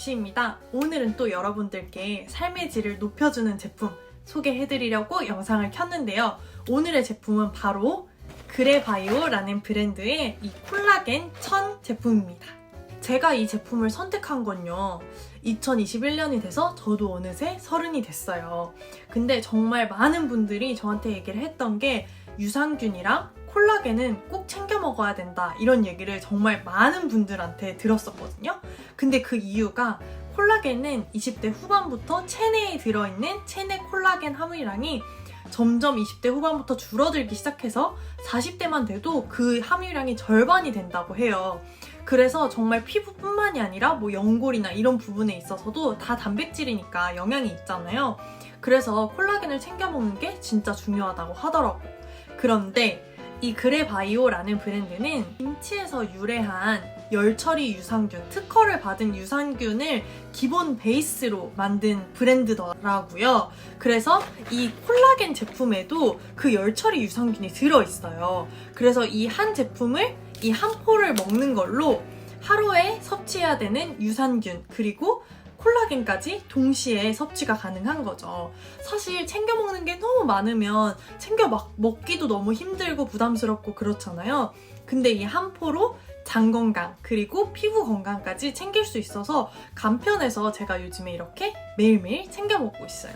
반갑습니다. 오늘은 또 여러분들께 삶의 질을 높여주는 제품 소개해드리려고 영상을 켰는데요. 오늘의 제품은 바로 그레바이오라는 브랜드의 이 콜라겐 천 제품입니다. 제가 이 제품을 선택한 건요. 2021년이 돼서 저도 어느새 서른이 됐어요. 근데 정말 많은 분들이 저한테 얘기를 했던 게 유산균이랑 콜라겐은 꼭 챙겨 먹어야 된다. 이런 얘기를 정말 많은 분들한테 들었었거든요. 근데 그 이유가 콜라겐은 20대 후반부터 체내에 들어있는 체내 콜라겐 함유량이 점점 20대 후반부터 줄어들기 시작해서 40대만 돼도 그 함유량이 절반이 된다고 해요. 그래서 정말 피부뿐만이 아니라 뭐 연골이나 이런 부분에 있어서도 다 단백질이니까 영향이 있잖아요. 그래서 콜라겐을 챙겨 먹는 게 진짜 중요하다고 하더라고. 그런데 이 그레바이오라는 브랜드는 김치에서 유래한 열처리 유산균, 특허를 받은 유산균을 기본 베이스로 만든 브랜드더라고요. 그래서 이 콜라겐 제품에도 그 열처리 유산균이 들어있어요. 그래서 이 한 제품을 이 한 포를 먹는 걸로 하루에 섭취해야 되는 유산균 그리고 콜라겐까지 동시에 섭취가 가능한 거죠. 사실 챙겨 먹는 게 너무 많으면 챙겨 막 먹기도 너무 힘들고 부담스럽고 그렇잖아요. 근데 이 한 포로 장 건강 그리고 피부 건강까지 챙길 수 있어서 간편해서 제가 요즘에 이렇게 매일매일 챙겨 먹고 있어요.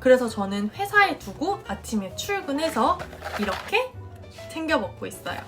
그래서 저는 회사에 두고 아침에 출근해서 이렇게 챙겨 먹고 있어요.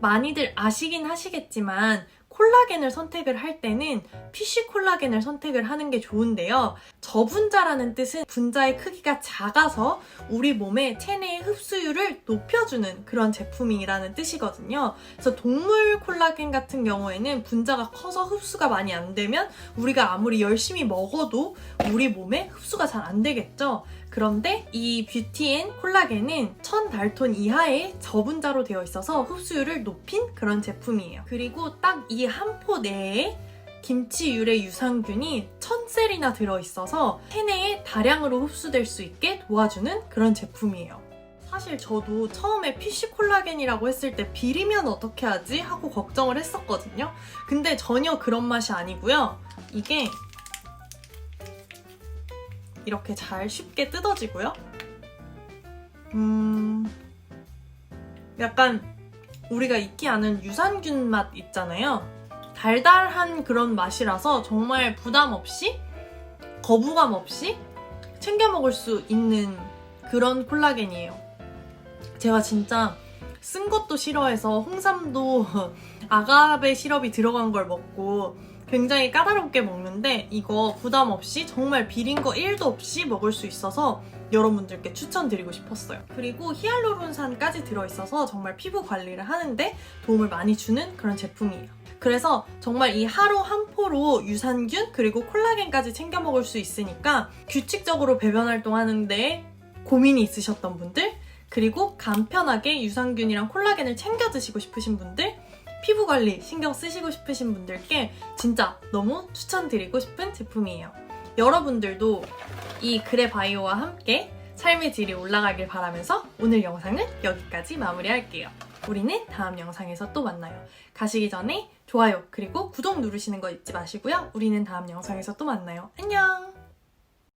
많이들 아시긴 하시겠지만 콜라겐을 선택을 할 때는 PC 콜라겐을 선택을 하는 게 좋은데요. 저분자라는 뜻은 분자의 크기가 작아서 우리 몸의 체내의 흡수율을 높여주는 그런 제품이라는 뜻이거든요. 그래서 동물 콜라겐 같은 경우에는 분자가 커서 흡수가 많이 안 되면 우리가 아무리 열심히 먹어도 우리 몸에 흡수가 잘 안 되겠죠. 그런데 이 뷰티앤 콜라겐은 1000달톤 이하의 저분자로 되어 있어서 흡수율을 높인 그런 제품이에요. 그리고 딱 이 한 포 내에 김치 유래 유산균이 1000셀이나 들어있어서 체내에 다량으로 흡수될 수 있게 도와주는 그런 제품이에요. 사실 저도 처음에 PC 콜라겐이라고 했을 때 비리면 어떻게 하지? 하고 걱정을 했었거든요. 근데 전혀 그런 맛이 아니고요. 이게 이렇게 잘 쉽게 뜯어지고요. 음, 약간 우리가 익히 아는 유산균 맛 있잖아요. 달달한 그런 맛이라서 정말 부담 없이 거부감 없이 챙겨 먹을 수 있는 그런 콜라겐이에요. 제가 진짜 쓴 것도 싫어해서 홍삼도 아가베 시럽이 들어간 걸 먹고 굉장히 까다롭게 먹는데 이거 부담 없이 정말 비린 거 1도 없이 먹을 수 있어서 여러분들께 추천드리고 싶었어요. 그리고 히알루론산까지 들어있어서 정말 피부 관리를 하는데 도움을 많이 주는 그런 제품이에요. 그래서 정말 이 하루 한 포로 유산균 그리고 콜라겐까지 챙겨 먹을 수 있으니까 규칙적으로 배변 활동하는데 고민이 있으셨던 분들 그리고 간편하게 유산균이랑 콜라겐을 챙겨 드시고 싶으신 분들 피부 관리 신경 쓰시고 싶으신 분들께 진짜 너무 추천드리고 싶은 제품이에요. 여러분들도 이 그레바이오와 함께 삶의 질이 올라가길 바라면서 오늘 영상은 여기까지 마무리할게요. 우리는 다음 영상에서 또 만나요. 가시기 전에 좋아요 그리고 구독 누르시는 거 잊지 마시고요. 우리는 다음 영상에서 또 만나요. 안녕!